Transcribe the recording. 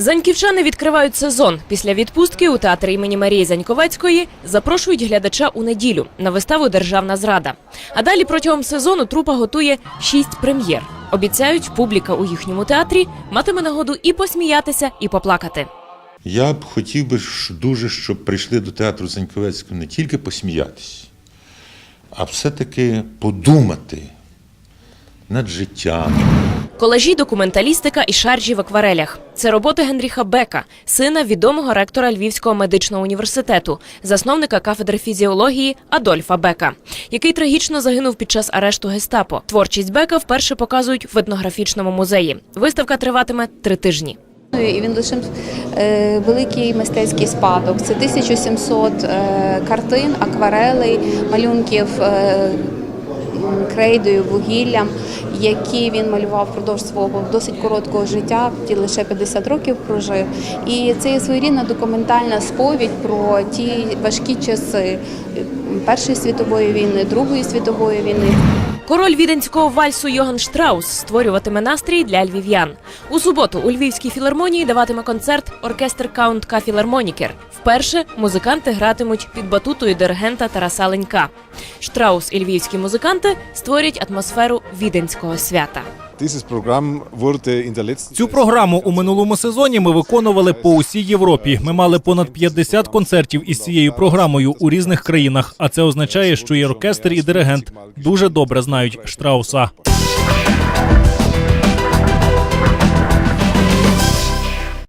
Заньківчани відкривають сезон. Після відпустки у театрі імені Марії Заньковецької запрошують глядача у неділю на виставу Державна зрада. А далі протягом сезону трупа готує шість прем'єр. Обіцяють, публіка у їхньому театрі матиме нагоду і посміятися, і поплакати. Я б хотів би дуже, щоб прийшли до театру Заньковецького не тільки посміятися, а все-таки подумати над життям. Колажі, документалістика і шаржі в акварелях. Це роботи Генріха Бека, сина відомого ректора Львівського медичного університету, засновника кафедри фізіології Адольфа Бека, який трагічно загинув під час арешту гестапо. Творчість Бека вперше показують в етнографічному музеї. Виставка триватиме три тижні. І він лишив е, великий мистецький спадок. Це 1700 е, картин, акварелей, малюнків е, крейдою, вугіллям, які він малював впродовж свого досить короткого життя, ті лише 50 років прожив. І це є своєрідна документальна сповідь про ті важкі часи Першої світової війни, Другої світової війни. Король віденського вальсу Йоган Штраус створюватиме настрій для львів'ян. У суботу у Львівській філармонії даватиме концерт оркестр Каунтка Філармонікер. Вперше музиканти гратимуть під батутою диригента Тараса Ленька. Штраус і львівські музиканти створять атмосферу віденського свята. In Цю програму у минулому сезоні ми виконували по усій Європі. Ми мали понад 50 концертів із цією програмою у різних країнах. А це означає, що і оркестр, і диригент дуже добре знають Штрауса.